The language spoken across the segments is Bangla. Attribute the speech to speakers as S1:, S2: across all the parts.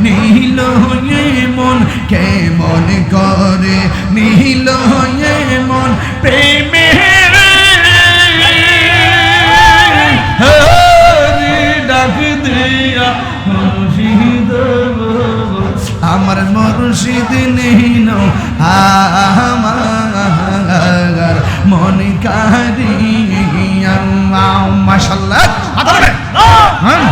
S1: নীল হয়ে মন কেমন করে? নীল হয়ে মন প্রেমে আমার মরুষিদ নীল আমার মন কারিয়া মাশাল্লাহ হ্যাঁ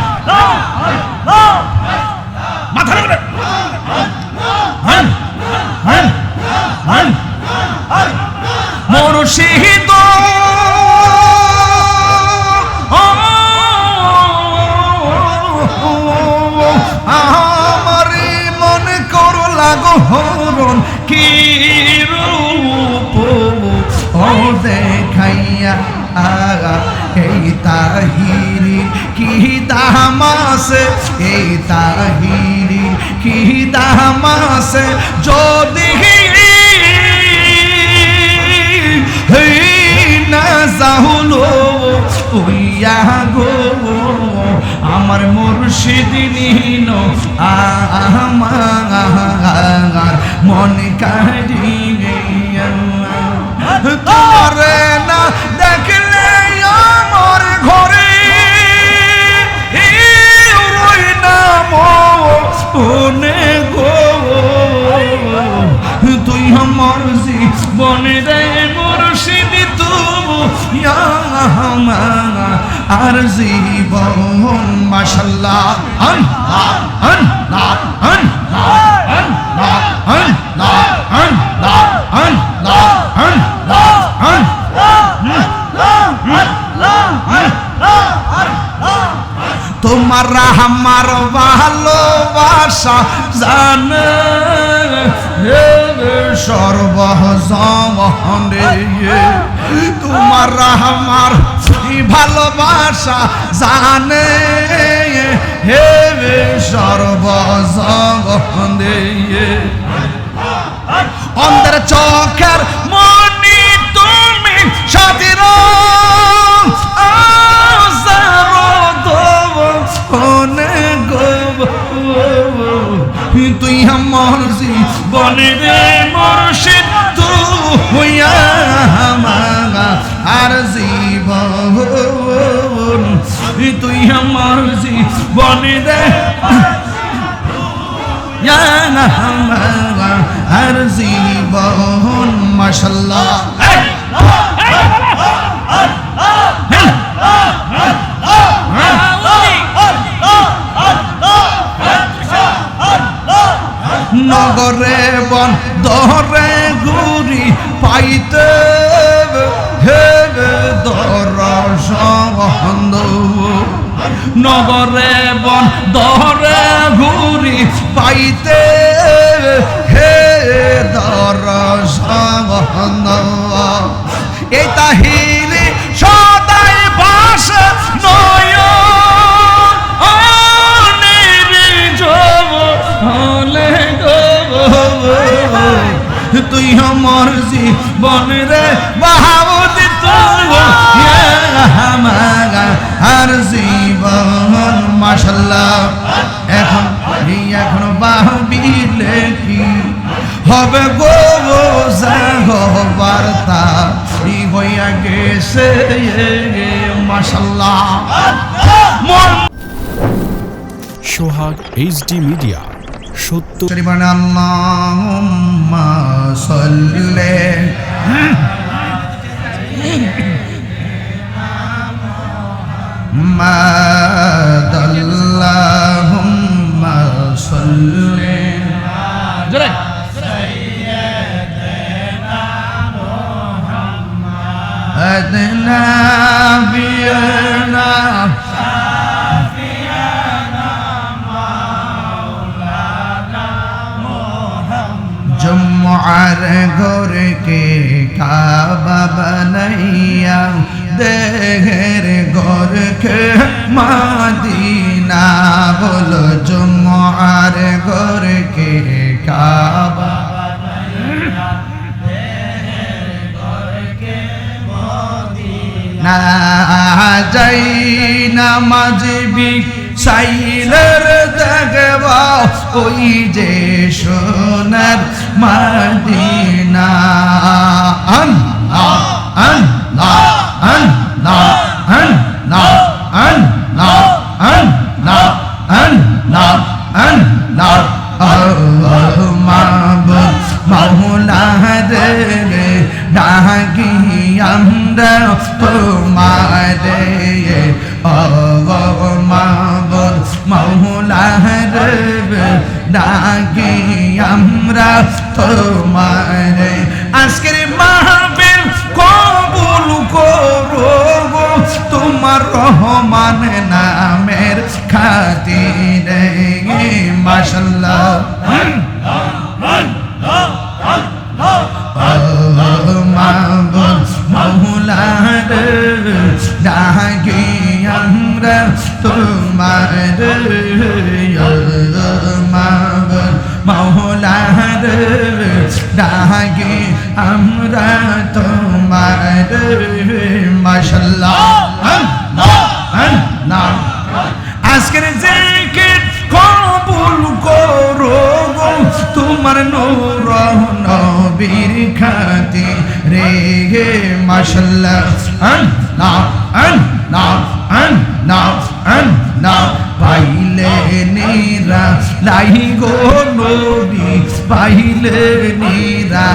S1: কি রূপ দেখাইয়া আগা এই তাহিরি কি দামাসে এই তাহিরি কি দামাসে যদি না যাহুলো উইয়া গো আমার মুর্শিদ নিন আমার মন কারি তোমারে না দেখলে আমার ঘরে রই না মনে গো। তুই আমার জীবনে রে মুর্শিদ তবু আর জীবন মাশাল্লাহ আন আন আন আন আন আন আন আন আন তোমার আমার ভালোবাসা জানে সর্বজনে তোমার আমার ভালোবাসা জানে। হে সর্বজনে অন্ধের চোখের মনি তুমি সাথীর তুই আমার জীবনে রে মর্শিদ, তুই আর জীবন। তুই আমার জীবনে রে আর জীবন মাশাল্লাহ নগরে বন দরে ঘুরি পাইতে নগরে বন দরে ঘুরি পাইতে। হে দর এই তাহিরি সদাই বাস নয় তুই আমার জীবন রে বাহাবতি গেছে মাসাল্লাহ
S2: সোহাগ এইচডি মিডিয়া সত্য
S1: আল্লাহুম্মা সাল্লি। ما اللهم صلِّ سيدنا بينا شافينا مولانا محمد جمعة غرك كعبة بنيا দেহের গরকে মাদিনা বলো জুমার গরকে কাবা না যাই নামাজ সাইলের দেখব, ওই যে সোনার মাদিনা। আন, না আন না আন না আন না আন না আন না আন না আন, না। আল্লাহ মাবুদ মাওলা রে ডাকি আমরা ডাকি আমরা তোমারে। আজকের মাহবীর কবুল করো তোমার রহমান নামের খাতিরে। মাশাল্লাহ। ডাকি আমরা তোমার মাশাল্লাহ না আজকের জিকির কবুল করো তোমার নূর নবীর খাতি রে গে মাশাল্লাহ না আন না আন না পাইলে নিরা লাই গো নবী পাইলে নিরা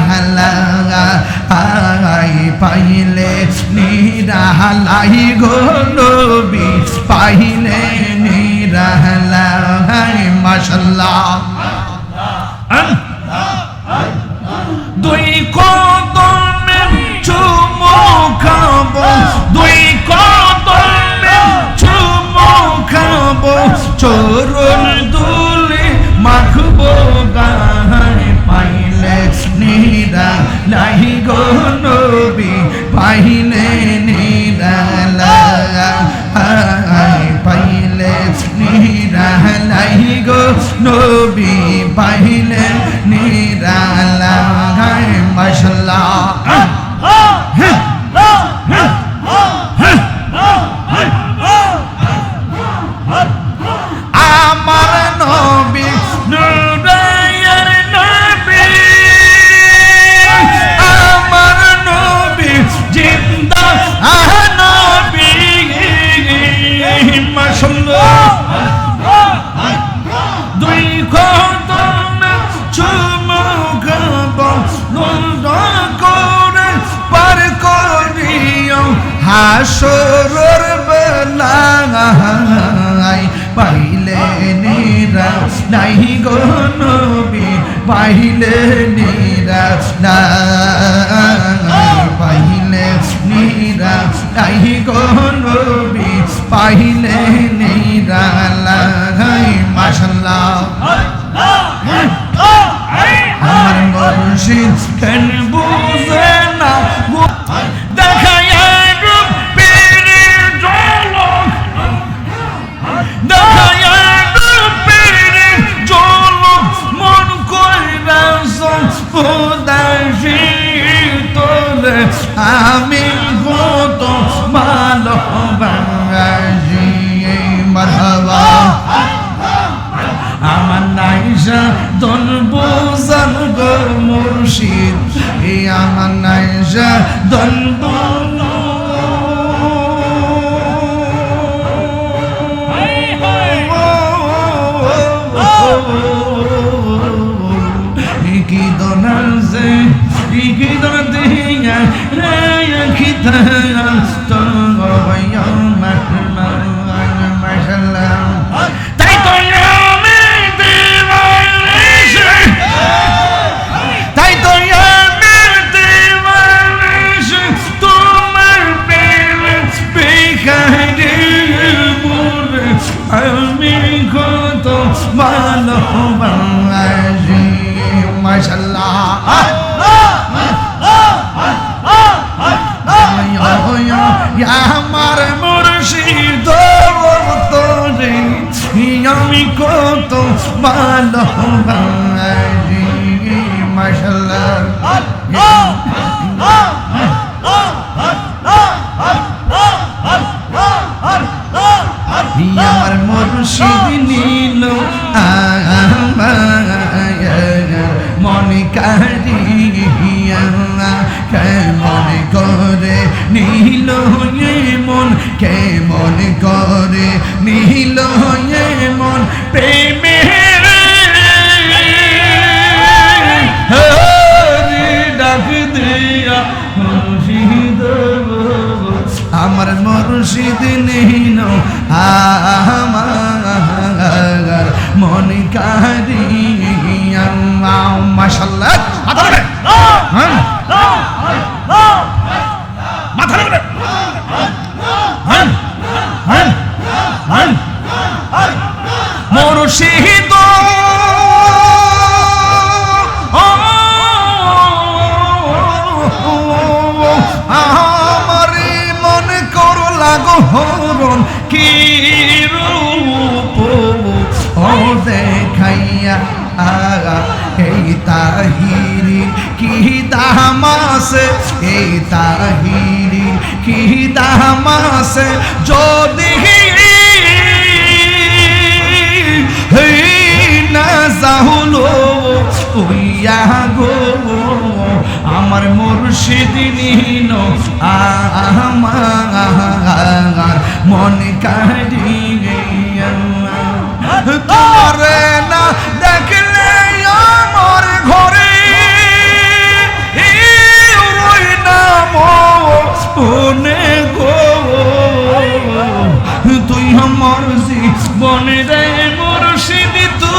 S1: আই পাইলে নিরা লাই গো নবী পাইলে নিরা মাশাল্লাহ। দুই কদমে চরণ দুলে মাখবো গায় পাইলে নিরা লাই গো নবী, পাইলে নিরা পাইলে নিরা লাই গো নবী, পাইলে নিরা লাই মাশাল্লাহ। আমার পাইলে নিরা নাই পাইলে নিরা নাই গো নবী পাইলে নিরা লাই মাশাল্লাহ আমার মুর্শিদ কেন দন্ড কি দনার সে কি দনার দেহিয়া রে কি তাহার ভালো মাসাল্লাহ আমার মনুষ্য লাগো কি রূপ ও দেখাইয়া আগা এই তাহিরি কি দামাসে এই তাহিরি কি দামাসে যদি না যাহুলো, উইয়া গো আমার মুর্শিদ নিন আমার মন কাড়িয়ে তোমারে না দেখলে আমার ঘরে রই না মনে গো। তুই আমার জীবনে রে মুর্শিদ তু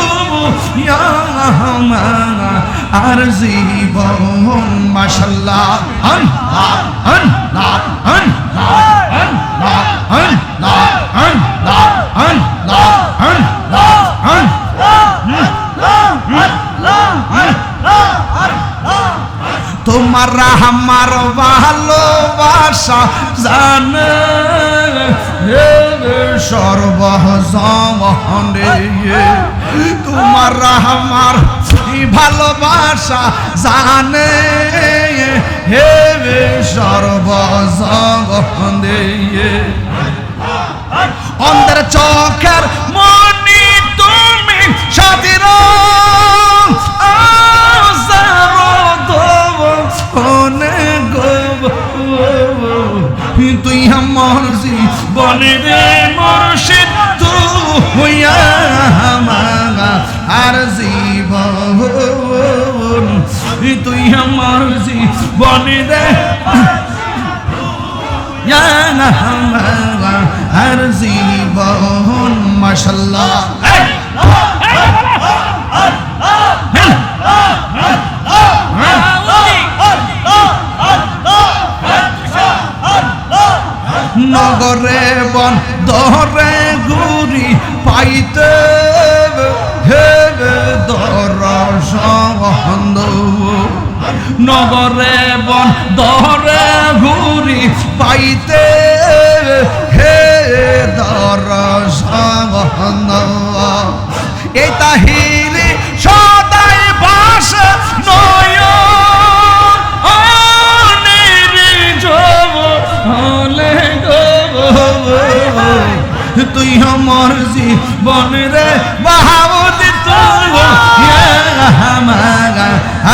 S1: আর জীবন মাশাল্লাহ। তোমার আমার ভালোবাসা জানে সর্বজনে তোমার আমার ভালোবাসা জানে? হে সর্বজনে অন্ধের চোখের মনি তুমি সাথীর তুই আমার বনে রে মর্শিদ তু হইয়া আমাগা আর জীবন তুই আমার জীবনে রে আর জীবন, মাশাল্লাহ। নগরে বন দরে গুরি পাইতে নগরে বন দরে ঘুরি পাইতে হে দরসন্দ এই তাহিলি সদাই বাস নয় হলে তুই আমার জীবন রে বাহাবতি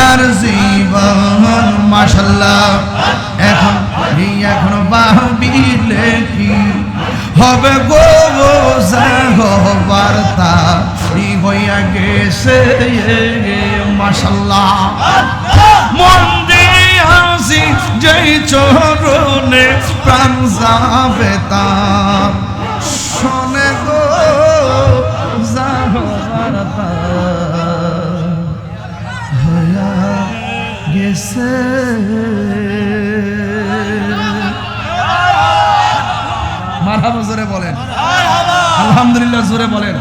S1: আর জীবন মাসাল্লাহ এখন এখন বাহবিলে কি হবে গো বার্তা হইয়া গেছে মাসাল্লাহ মন দিয়ে আসি যেই চরণে প্রাণ যাবে তার। আলহামদুলিল্লাহ, জোরে বলেন।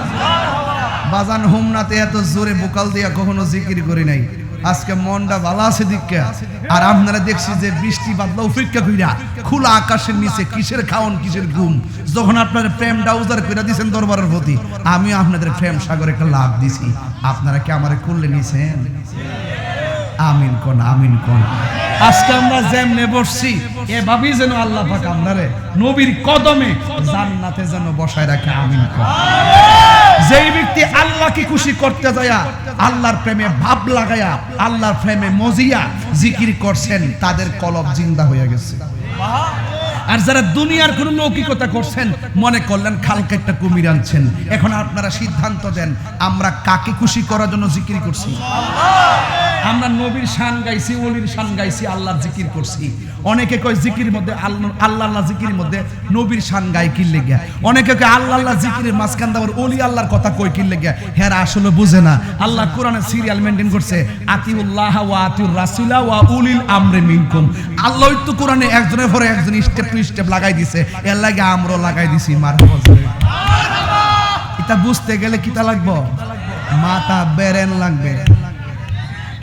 S1: বাজান হুমনাতে এত জোরে বোকাল দিয়া কখনো জিকির করি নাই। আজকে মনটা ভালো আছে দিকে আর আপনারা দেখছি যে বৃষ্টি বাদলা উপেক্ষা কইরা খোলা আকাশের নিচে কিসের খাওন, কিসের ঘুম? যখন আপনারা প্রেমটা উজাড় কইরা দিছেন দরবারের প্রতি, আমিও আপনাদের প্রেম সাগরে একটা লাভ দিছি। আপনারা কি আমারে করলে নিছেন? আমিন কোন আমিন কোন। আজকে আমরা যেমনে বসছি, এভাবেই যেন আল্লাহ পাক আপনারে নবীর কদমে জান্নাতে যেন বসায় রাখে, আমিন কোন। যেই ব্যক্তি আল্লাহকে খুশি করতে যায়া, আল্লাহর প্রেমে ভাব লাগায়া, আল্লাহর প্রেমে মজিয়া জিকির করছেন, তাদের কলব জিন্দা হয়ে গেছে। আর যারা দুনিয়ার কোন লৌকিকতা করছেন, মনে করলেন খালকে একটা কুমির আনছেন। এখন আপনারা সিদ্ধান্ত দেন, আমরা কাকে খুশি করার জন্য জিকির করছি? আমরা নবীর শান গাইছি, ওলির শান গাইছি, আল্লাহর জিকির করছি। অনেকে কয় জিকির মধ্যে, আল্লাহ আল্লাহ জিকির মধ্যে নবীর শান গাই কি লেগে অনেকে কয় আল্লাহ আল্লাহ জিকিরের মাঝখান দাবার ওলি আল্লাহর কথা কই কি লেগে হ্যাঁ আসলে বুঝে না। আল্লাহ কোরআনে সিরিয়াল মেনটেন করছে, আতিউল্লাহ ওয়া আতিউর রাসুলা ওয়া উলিল আমরে মিনকুম। আল্লাহ তো কোরআনে একজনের পরে একজন স্টেপ টু স্টেপ লাগাই দিছে। এর লাগে আমরাও লাগাই দিছি, মার এটা বুঝতে গেলে কিটা লাগবো? মাথা বেরেন লাগবে।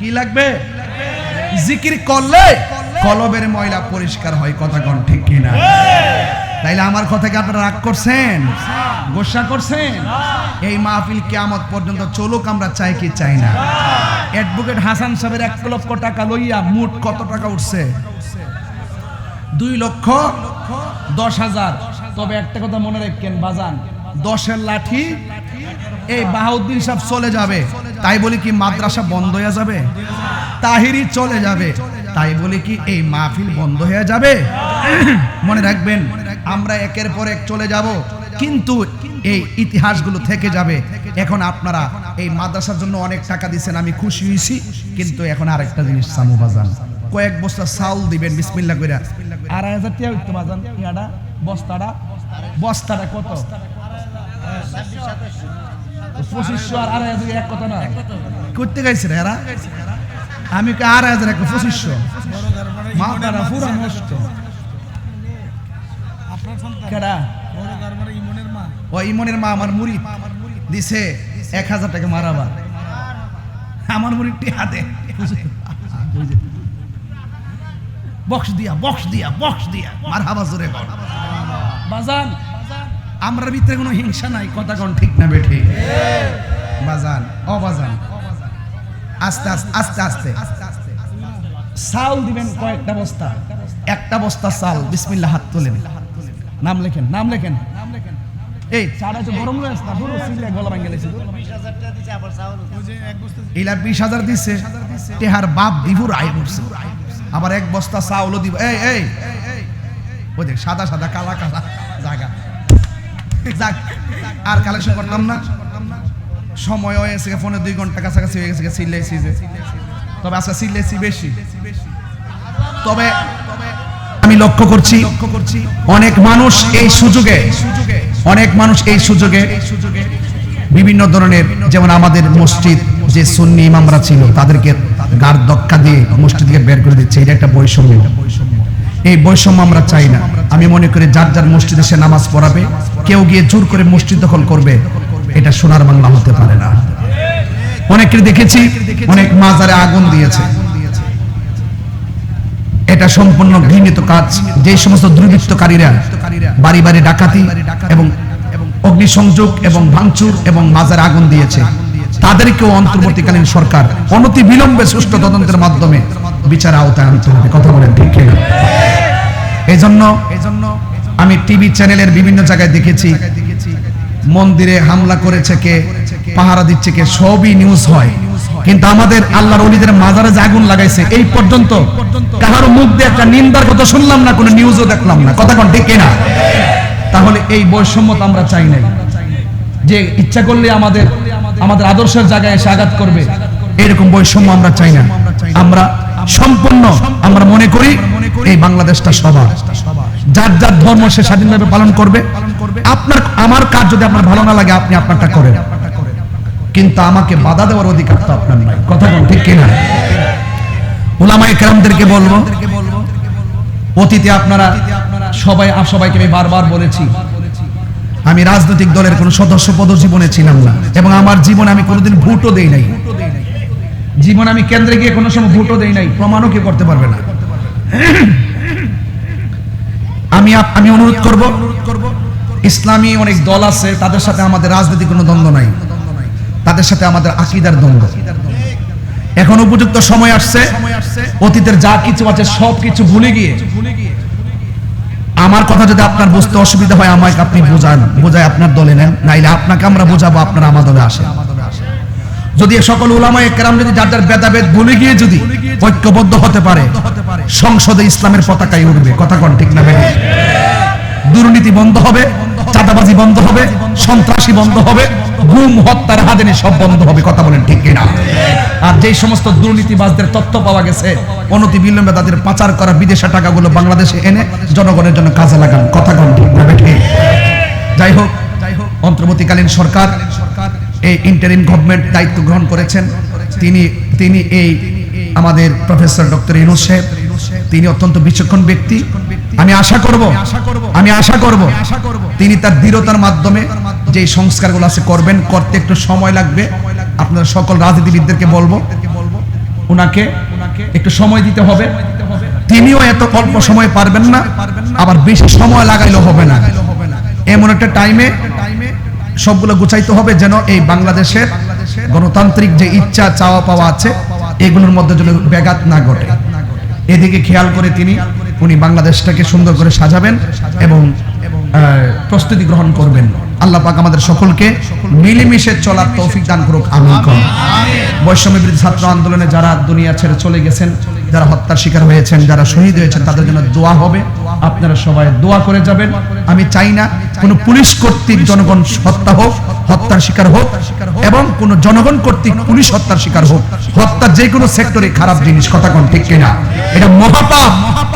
S1: কি লাগবে? জিকির করলে কলবের ময়লা পরিষ্কার হয়, কথা কোন ঠিক কিনা? তাইলে আমার কথা কথাকে আপনারা রাগ করছেন? গোসা করছেন? এই মাহফিল কিয়ামত পর্যন্ত চলুক, আমরা চাই কি চাই না। অ্যাডভোকেট হাসান সাহেবের এক লক্ষ টাকা লইয়া মোট কত টাকা উঠছে? দুই লক্ষ দশ হাজার। তবে একটা কথা মনে রাখেন, বাজান, দশের লাঠি এই বাহাউদ্দিন সাহেব চলে যাবে। তাই বলি কি মাদ্রাসা বন্ধ হয়ে যাবে? তাহিরি চলে যাবে। তাই বলি কি এই মাহফিল বন্ধ হয়ে যাবে? মনে রাখবেন, আমরা একের পর এক চলে যাব। কিন্তু এই ইতিহাসগুলো থেকে যাবে। এখন আপনারা এই মাদ্রাসার জন্য অনেক টাকা দিচ্ছেন আমি খুশি হয়েছি। কিন্তু এখন আরেকটা জিনিস সামু বাজান। কয়েক বস্তা চাউল দিবেন বিসমিল্লা কইরা। আড়াই হাজার টাকা উঠতে বাজান বস্তাটা বস্তাটা কত? পঁচিশশো আর আড়াই হাজার এক কথা না? করতে গাইছে রে এরা? আমি আড়াই হাজার একটা পঁচিশশো? মাথাটা পুরো নষ্ট। কেডা? ও ইমনের মা আমার মুড়ি দিছে এক হাজার টাকা মারাবা আমার মুড়িটি হাতে বক্স দিয়া বক্স দিয়া বক্স দিয়া। মার হাবা জোরে বাজান আমরার ভিতরে কোনো হিংসা নাই, কথা কোন ঠিক না বেঠে। বাজান ও বাজান আস্তে আস্তে আস্তে আস্তে। চাল দিবেন কয়েকটা বস্তা। একটা বস্তা চাল, বিসমিল্লাহ হাত তোলেন। নাম লেখেন নাম লেখেন। এই তো গরম না পুরো সিলে গলা গেছে। এলা বিশ হাজার দিছে, টেহার বাপ দিবুর আয় করছে। আবার এক বস্তা চাউলও দিব, এই এই। ওই দেখ, সাদা সাদা, কালা কালা জায়গা। যাক, আর কালেকশন করলাম না। সময় হয়েছে ফোনে দুই ঘণ্টা কাছাকাছি হয়ে গেছে সিলেছি যে। তবে আজকে সিলেছি বেশি। তবে আমি লক্ষ্য করছি, অনেক মানুষ এই সুযোগে, অনেক মানুষ এই সুযোগে বিভিন্ন ধরনের, যেমন আমাদের মসজিদ, যে সুন্নি ইমামরা ছিল, তাদেরকে গার দক্কা দিয়ে মসজিদ থেকে বের করে দিচ্ছে। এটা একটা বৈষম্য। এই বৈষম্য আমরা চাই না। আমি মনে করি যার যার মসজিদে সে নামাজ পড়াবে, কেউ গিয়ে জোর করে মসজিদ দখল করবে, এটা সোনার বাংলা হতে পারে না। অনেকের দেখেছি, অনেক মাজারে আগুন দিয়েছে। এটা সম্পূর্ণ ঘৃণিত কাজ। যে সমস্ত দুর্বৃত্তকারীরা, বাড়ি বাড়ি ডাকাতি এবং অগ্নিসংযোগ এবং ভাঙচুর এবং মাজারে আগুন দিয়েছে, তাদেরকেও অন্তর্বর্তীকালীন সরকার অনতি বিলম্বে সুষ্ঠু তদন্তের মাধ্যমে বিচার আওতায় আনতে হবে, কথা বলেন ঠিক কিনা? এই জন্য আমি টিভি চ্যানেলের বিভিন্ন জায়গায় দেখেছি, মন্দিরে হামলা করেছে কে, পাহারা দিচ্ছে কে, সবই নিউজ হয়। কিন্তু আমাদের আল্লাহর অলিদের মাজারে যে আগুন লাগাইছে, এই পর্যন্ত কাহারও মুখ দিয়ে একটা নিন্দার কথা শুনলাম না, কোনো নিউজও দেখলাম না। কথা কোন ঠিক কিনা? তাহলে এই বৈষম্য তো আমরা চাই নাই। যে ইচ্ছা করলে আমাদের আমাদের আদর্শের জায়গায় এসে আঘাত করবে, এরকম বৈষম্য আমরা চাই না। আমরা সম্পূর্ণ আমরা মনে করি এই বাংলাদেশটা সবার। যার যার ধর্ম সে স্বাধীনভাবে পালন করবে। আপনার, আমার কাজ যদি আপনার ভালো না লাগে, আপনি আপনারটা করেন। কিন্তু আমাকে বাধা দেওয়ার অধিকার তো আপনার নাই। কথা কোন ঠিক কিনা? ওলামায়ে কেরামদেরকে বলব, অতীতে আপনারা সবাই সবাইকে আমি বারবার বলেছি, আমি রাজনৈতিক দলের কোন সদস্য পদ জীবনে ছিলাম না। এবং আমার জীবনে আমি কোনোদিন ভোটও দেই নাই। জীবন আমি কেন্দ্রে গিয়ে কোনো সময় ভোটও দেই নাই, প্রমাণও কেউ করতে পারবে না। আমি আমি অনুরোধ করব, ইসলামী অনেক দল আছে, তাদের সাথে আমাদের রাজনৈতিক কোনো দ্বন্দ্ব নাই। তাদের সাথে আমাদের আকিদার দ্বন্দ্ব। এখন উপযুক্ত সময় আসছে, অতীতের যা কিছু আছে সব কিছু ভুলে গিয়ে, আমার কথা যদি আপনার বুঝতে অসুবিধা হয় আমাকে আপনি বোঝান, বোঝায় আপনার দলে নেন, নাইলে আপনাকে আমরা বোঝাবো, আপনার আমার দলে আসেন। যদি সকল উলামায়ে কেরাম যদি যার যার ভেদাভেদ ভুলে গিয়ে যদি ঐক্যবদ্ধ হতে পারে, সংসদে ইসলামের পতাকায় উঠবে কথা কোন ঠিক না বেঠিক? দুর্নীতি বন্ধ হবে, চাঁদাবাজি বন্ধ হবে, সন্ত্রাসী বন্ধ হবে, গুম, হত্যার হাজানি সব বন্ধ হবে কথা বলেন ঠিক কিনা আর যেই সমস্ত দুর্নীতিবাজদের তথ্য পাওয়া গেছে অনতি বিলম্বে তাদের পাচার করা বিদেশে টাকাগুলো বাংলাদেশে এনে জনগণের জন্য কাজে লাগান কথা কোন ঠিক না? যাই হোক, অন্তর্বর্তীকালীন সরকার এই ইন্টারিম গভর্নমেন্ট দায়িত্ব গ্রহণ করেছেন। তিনি তিনি এই আমাদের প্রফেসর ডক্টর ইনুস সাহেব, তিনি অত্যন্ত বিচক্ষণ ব্যক্তি। আমি আশা করব, আমি আশা করব তিনি তার দৃঢ়তার মাধ্যমে যে সংস্কারগুলো আছে করবেন, করতে একটু সময় লাগবে। আপনারা সকল রাজনীতিবিদদেরকে বলব ওনাকে একটু সময় দিতে হবে। তিনিও এত অল্প সময় পারবেন না, আবার বেশি সময় লাগাইলেও হবে না। এমন একটা টাইমে সবগুলো গুছাইতে হবে যেন এই বাংলাদেশের গণতান্ত্রিক যে ইচ্ছা, চাওয়া, পাওয়া আছে, এগুলোর মধ্যে যেন ব্যাঘাত না ঘটে। এদিকে খেয়াল করে তিনি, উনি বাংলাদেশটাকে সুন্দর করে সাজাবেন এবং প্রস্তুতি গ্রহণ করবেন। আল্লাহ পাক আমাদের সকলকে মিলেমিশে চলার তৌফিক দান করুক করুন বৈষম্য ছাত্র আন্দোলনে যারা দুনিয়া ছেড়ে চলে গেছেন যারা হত্যার শিকার হয়েছেন, যারা শহীদ হয়েছেন, তাদের জন্য দোয়া হবে। আপনারা সবাই দোয়া করে যাবেন। আমি চাই না কোনো পুলিশ কর্তৃক জনগণ হত্যা হোক, হত্যার শিকার হোক, এবং কোন জনগণ কর্তৃক পুলিশ হত্যার শিকার হোক। হত্যা যে কোনো সেক্টরে খারাপ জিনিস, কথা কোন ঠিক কিনা? এটা মহাপাপ।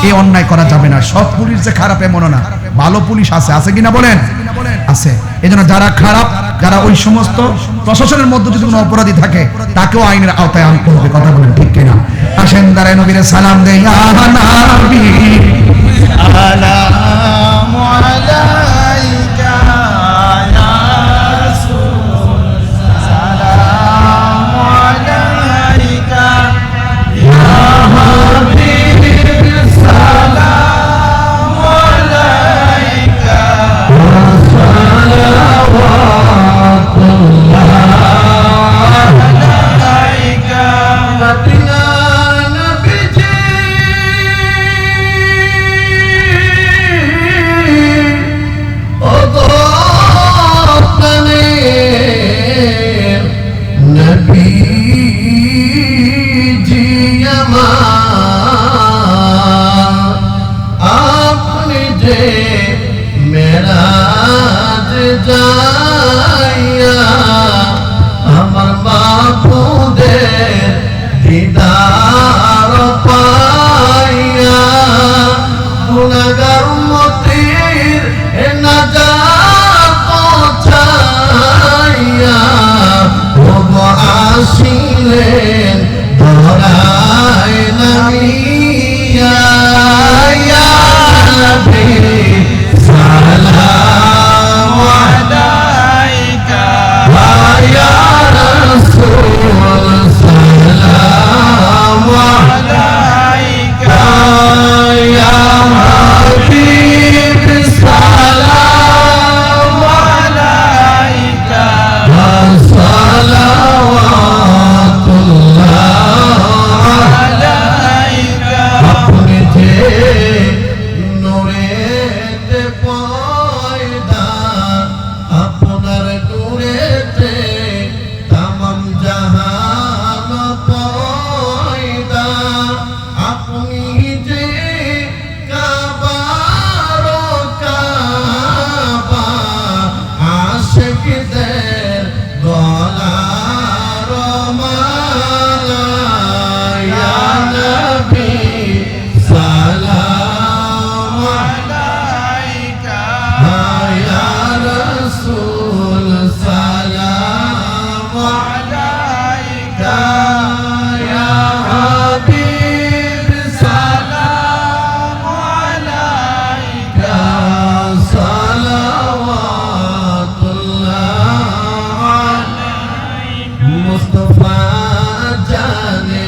S1: এই অন্যায় করা যাবে না। সব পুলিশ যে খারাপ, এমনও না। ভালো পুলিশ আছে। আছে কিনা বলেন? আছে। এজন্য যারা খারাপ, যারা ওই সমস্ত প্রশাসনের মধ্যে যদি কোনো অপরাধী থাকে, তাকেও আইনের আওতায় আনতে হবে। কথা বলেন ঠিক কিনা? আসেন দাঁড়ায় নবীরে সালাম দেই। ইয়া
S3: মেরাজ মুস্তফা জানে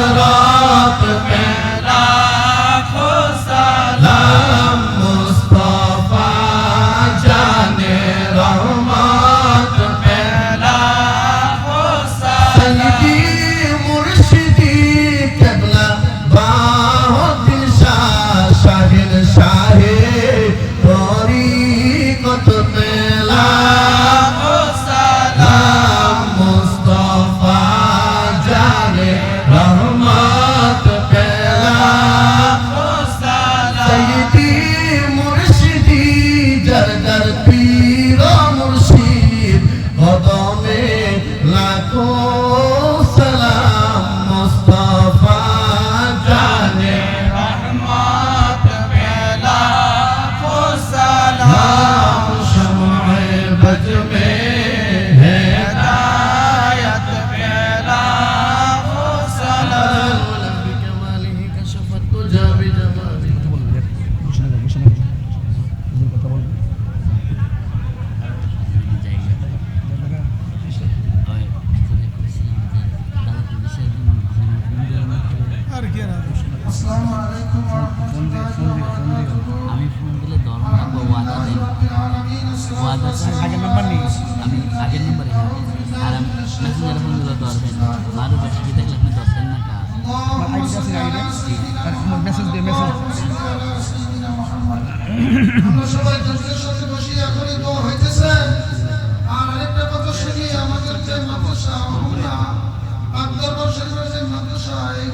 S4: Allah.